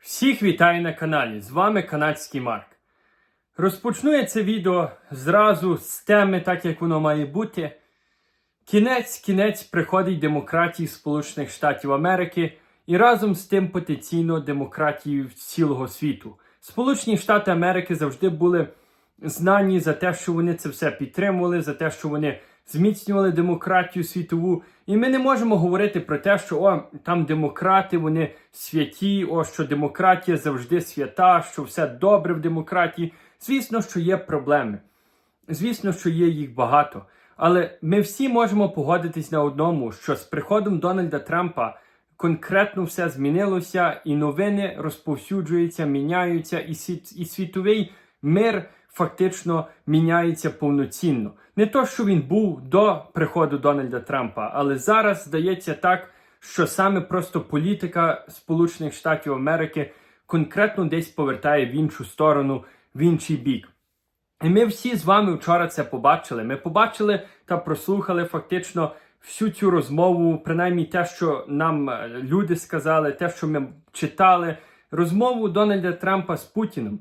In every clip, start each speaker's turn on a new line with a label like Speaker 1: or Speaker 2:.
Speaker 1: Всіх вітаю на каналі. З вами канадський Марк. Розпочну я це відео зразу з теми, так як воно має бути. Кінець кінець приходить демократії Сполучених Штатів Америки і разом з тим потенційно демократії цілого світу. Сполучені Штати Америки завжди були знані за те, що вони це все підтримували, за те, що вони зміцнювали демократію світову. І ми не можемо говорити про те, що о, там демократи, вони святі, о, що демократія завжди свята, що все добре в демократії. Звісно, що є проблеми. Звісно, що є їх багато. Але ми всі можемо погодитись на одному, що з приходом Дональда Трампа конкретно все змінилося, і новини розповсюджуються, міняються, і, світ, і світовий мир фактично міняється повноцінно. Не то, що він був до приходу Дональда Трампа, але зараз здається так, що саме просто політика Сполучених Штатів Америки конкретно десь повертає в іншу сторону, в інший бік. І ми всі з вами вчора це побачили. Ми побачили та прослухали фактично всю цю розмову, принаймні те, що нам е, люди сказали, те, що ми читали, розмову Дональда Трампа з Путіним,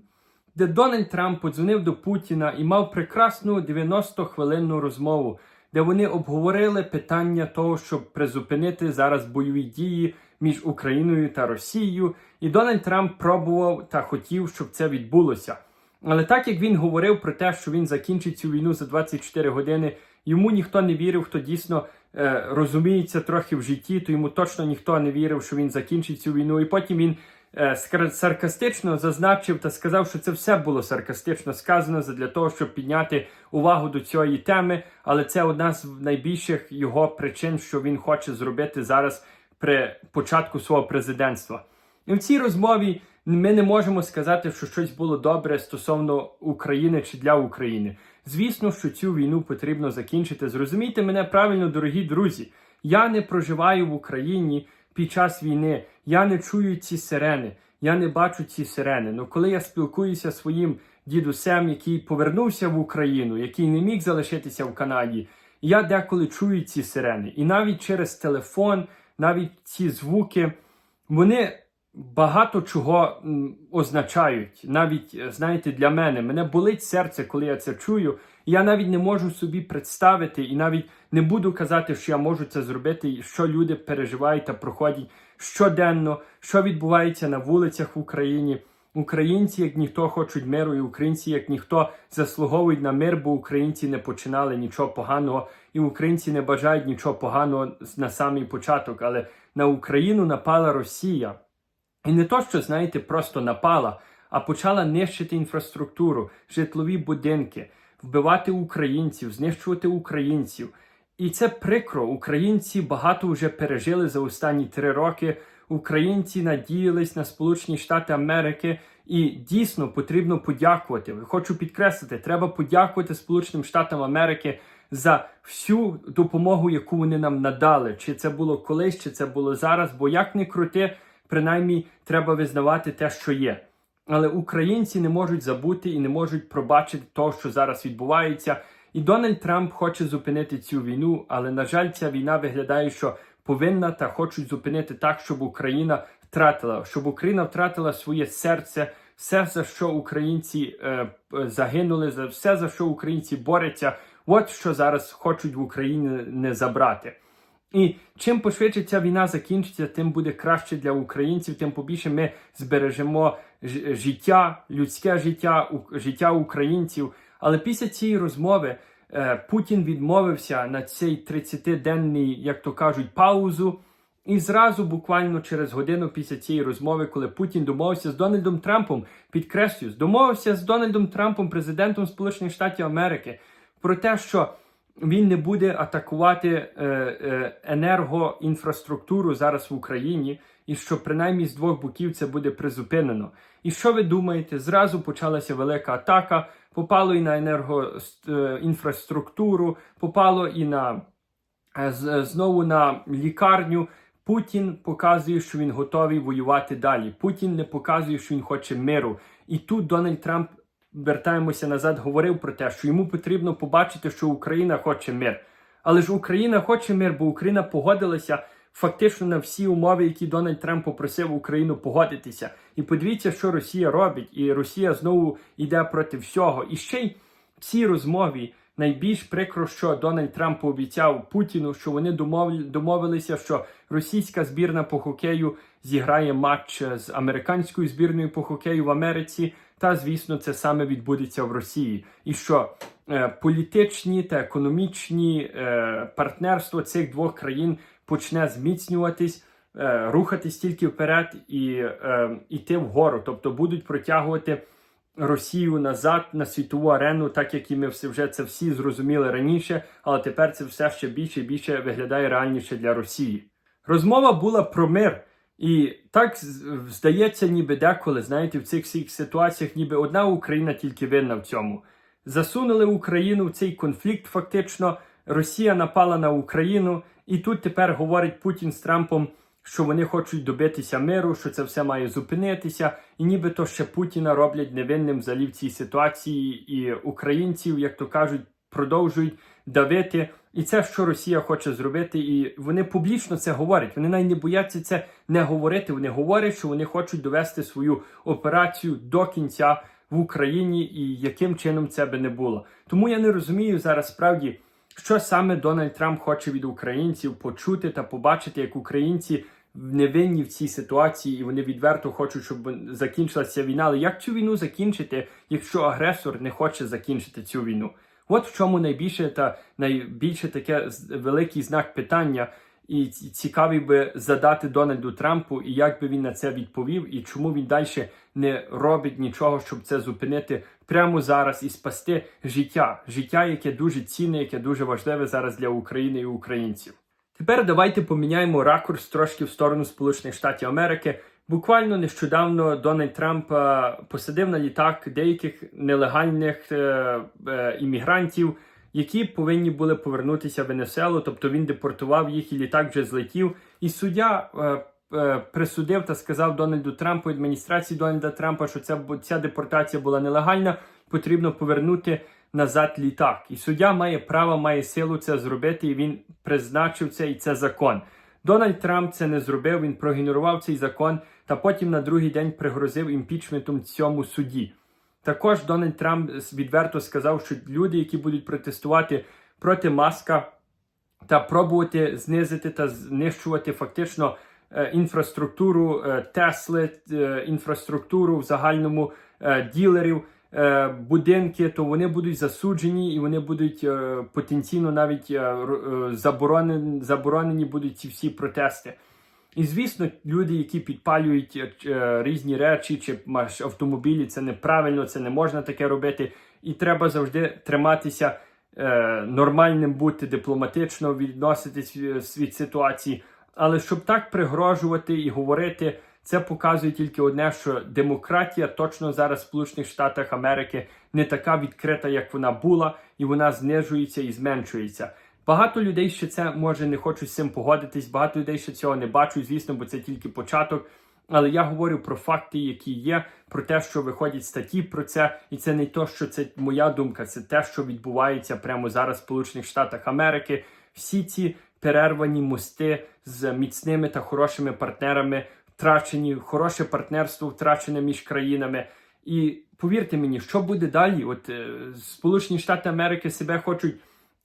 Speaker 1: де Дональд Трамп подзвонив до Путіна і мав прекрасну 90-хвилинну розмову, де вони обговорили питання того, щоб призупинити зараз бойові дії між Україною та Росією. І Дональд Трамп пробував та хотів, щоб це відбулося. Але так як він говорив про те, що він закінчить цю війну за 24 години, йому ніхто не вірив, хто дійсно е, розуміється трохи в житті, то йому точно ніхто не вірив, що він закінчить цю війну. І потім він саркастично зазначив та сказав, що це все було саркастично сказано для того, щоб підняти увагу до цієї теми. Але це одна з найбільших його причин, що він хоче зробити зараз при початку свого президентства. І в цій розмові ми не можемо сказати, що щось було добре стосовно України чи для України. Звісно, що цю війну потрібно закінчити. Зрозумійте мене правильно, дорогі друзі. Я не проживаю в Україні під час війни. Я не чую ці сирени, я не бачу ці сирени. Ну коли я спілкуюся своїм дідусем, який повернувся в Україну, який не міг залишитися в Канаді, я деколи чую ці сирени. І навіть через телефон, навіть ці звуки, вони багато чого означають. Навіть, е, знаєте, для мене мене болить серце, коли я це чую. Я навіть не можу собі представити, і навіть не буду казати, що я можу це зробити, що люди переживають та проходять щоденно, що відбувається на вулицях в Україні. Українці, як ніхто, хочуть миру, і українці, як ніхто, заслуговують на мир, бо українці не починали нічого поганого, і українці не бажають нічого поганого на самий початок. Але на Україну напала Росія. І не то, що, знаєте, просто напала, а почала нищити інфраструктуру, житлові будинки, вбивати українців, знищувати українців. І це прикро. Українці багато вже пережили за останні три роки. Українці надіялись на Сполучені Штати Америки, і дійсно потрібно подякувати. Хочу підкреслити, треба подякувати Сполученим Штатам Америки за всю допомогу, яку вони нам надали. Чи це було колись, чи це було зараз. Бо як не крути, принаймні треба визнавати те, що є. Але українці не можуть забути і не можуть пробачити того, що зараз відбувається. І Дональд Трамп хоче зупинити цю війну, але на жаль, ця війна виглядає, що повинна та хочуть зупинити так, щоб Україна втратила, щоб Україна втратила своє серце, все за що українці е, е, загинули, за все за що українці борються. От що зараз хочуть в Україні не забрати. І чим пошвидше ця війна закінчиться, тим буде краще для українців, тим побільше ми збережемо життя, людське життя, життя українців. Але після цієї розмови е, Путін відмовився на цей 30-денний, як то кажуть, паузу. І зразу, буквально через годину після цієї розмови, коли Путін домовився з Дональдом Трампом, підкреслюю, домовився з Дональдом Трампом, президентом Сполучених Штатів Америки, про те, що він не буде атакувати е, е, енергоінфраструктуру зараз в Україні, і що принаймні з двох боків це буде призупинено. І що ви думаєте? Зразу почалася велика атака, попало і на енергоінфраструктуру, попало і на е, знову на лікарню. Путін показує, що він готовий воювати далі. Путін не показує, що він хоче миру. І тут Дональд Трамп вертаємося назад, говорив про те, що йому потрібно побачити, що Україна хоче мир. Але ж Україна хоче мир, бо Україна погодилася фактично на всі умови, які Дональд Трамп попросив Україну погодитися. І подивіться, що Росія робить, і Росія знову йде проти всього. І ще й в цій розмові найбільш прикро, що Дональд Трамп пообіцяв Путіну, що вони домовилися, що російська збірна по хокею зіграє матч з американською збірною по хокею в Америці. Та звісно, це саме відбудеться в Росії, і що е, політичні та економічні е, партнерство цих двох країн почне зміцнюватись, е, рухатись тільки вперед і е, йти вгору, тобто будуть протягувати. Росію назад на світову арену, так як і ми вже це всі зрозуміли раніше, але тепер це все ще більше і більше виглядає реальніше для Росії. Розмова була про мир, і так здається, ніби деколи, знаєте, в цих всіх ситуаціях, ніби одна Україна тільки винна в цьому. Засунули Україну в цей конфлікт. Фактично, Росія напала на Україну, і тут тепер говорить Путін з Трампом, що вони хочуть добитися миру, що це все має зупинитися, і нібито ще Путіна роблять невинним взагалі в цій ситуації, і українців, як то кажуть, продовжують давити. І це що Росія хоче зробити, і вони публічно це говорять. Вони навіть не бояться це не говорити. Вони говорять, що вони хочуть довести свою операцію до кінця в Україні, і яким чином це би не було. Тому я не розумію зараз справді. Що саме Дональд Трамп хоче від українців почути та побачити, як українці невинні в цій ситуації, і вони відверто хочуть, щоб закінчилася війна. Але як цю війну закінчити, якщо агресор не хоче закінчити цю війну? От в чому найбільше та найбільше таке великий знак питання, і ці- цікавий би задати Дональду Трампу, і як би він на це відповів, і чому він далі не робить нічого, щоб це зупинити прямо зараз і спасти життя, життя, яке дуже цінне, яке дуже важливе зараз для України і українців. Тепер давайте поміняємо ракурс трошки в сторону Сполучених Штатів Америки. Буквально нещодавно Дональд Трамп е, посадив на літак деяких нелегальних е, е, іммігрантів, які повинні були повернутися в Венесуелу. Тобто він депортував їх, і літак вже злетів. І суддя присудив та сказав Дональду Трампу адміністрації Дональда Трампа, що ця, ця депортація була нелегальна. Потрібно повернути назад літак. І суддя має право, має силу це зробити, і він призначив це, і це закон. Дональд Трамп це не зробив, він проігнорував цей закон та потім на другий день пригрозив імпічментом цьому суді. Також Дональд Трамп відверто сказав, що люди, які будуть протестувати проти маска та пробувати знизити та знищувати фактично е, інфраструктуру е, Тесли, е, інфраструктуру в загальному ділерів, будинки, то вони будуть засуджені і вони будуть е, потенційно навіть е, е, заборонені, заборонені будуть ці всі протести. І звісно, люди, які підпалюють е, е, різні речі чи автомобілі, це неправильно, це не можна таке робити. І треба завжди триматися е, нормальним, бути дипломатично, відноситись від, від ситуації. Але щоб так пригрожувати і говорити, це показує тільки одне, що демократія точно зараз в Сполучених Штатах Америки не така відкрита, як вона була, і вона знижується і зменшується. Багато людей ще це може не хочуть з цим погодитись. Багато людей ще цього не бачать, звісно, бо це тільки початок. Але я говорю про факти, які є, про те, що виходять статті про це, і це не то, що це моя думка, це те, що відбувається прямо зараз в Сполучених Штатах Америки. Всі ці перервані мости з міцними та хорошими партнерами втрачені, хороше партнерство втрачене між країнами. І повірте мені, що буде далі? От е, Сполучені Штати Америки себе хочуть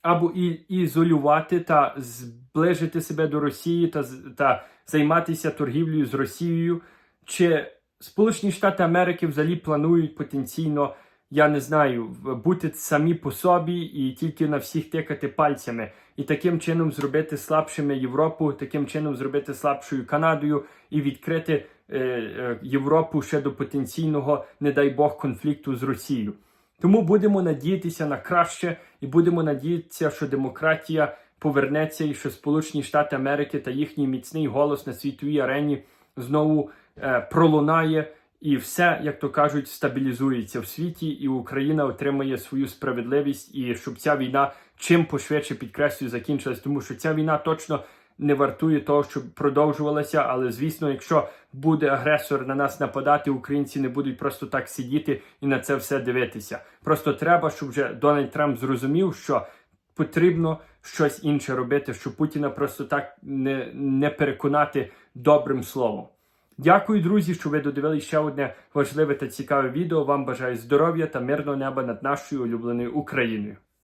Speaker 1: або і, ізолювати та зближити себе до Росії та, та займатися торгівлею з Росією, чи Сполучені Штати Америки взагалі планують потенційно, я не знаю, бути самі по собі і тільки на всіх тикати пальцями, і таким чином зробити слабшими Європу, таким чином зробити слабшою Канадою і відкрити е, е, Європу ще до потенційного, не дай Бог, конфлікту з Росією. Тому будемо надіятися на краще і будемо надіятися, що демократія повернеться і що Сполучені Штати Америки та їхній міцний голос на світовій арені знову е, пролунає, і все, як то кажуть, стабілізується в світі, і Україна отримає свою справедливість, і щоб ця війна чим пошвидше підкреслюю закінчилась, тому що ця війна точно не вартує того, щоб продовжувалася. Але звісно, якщо буде агресор на нас нападати, українці не будуть просто так сидіти і на це все дивитися. Просто треба, щоб вже Дональд Трамп зрозумів, що потрібно щось інше робити, щоб Путіна просто так не, не переконати добрим словом. Дякую, друзі, що ви додивили ще одне важливе та цікаве відео. Вам бажаю здоров'я та мирного неба над нашою улюбленою Україною.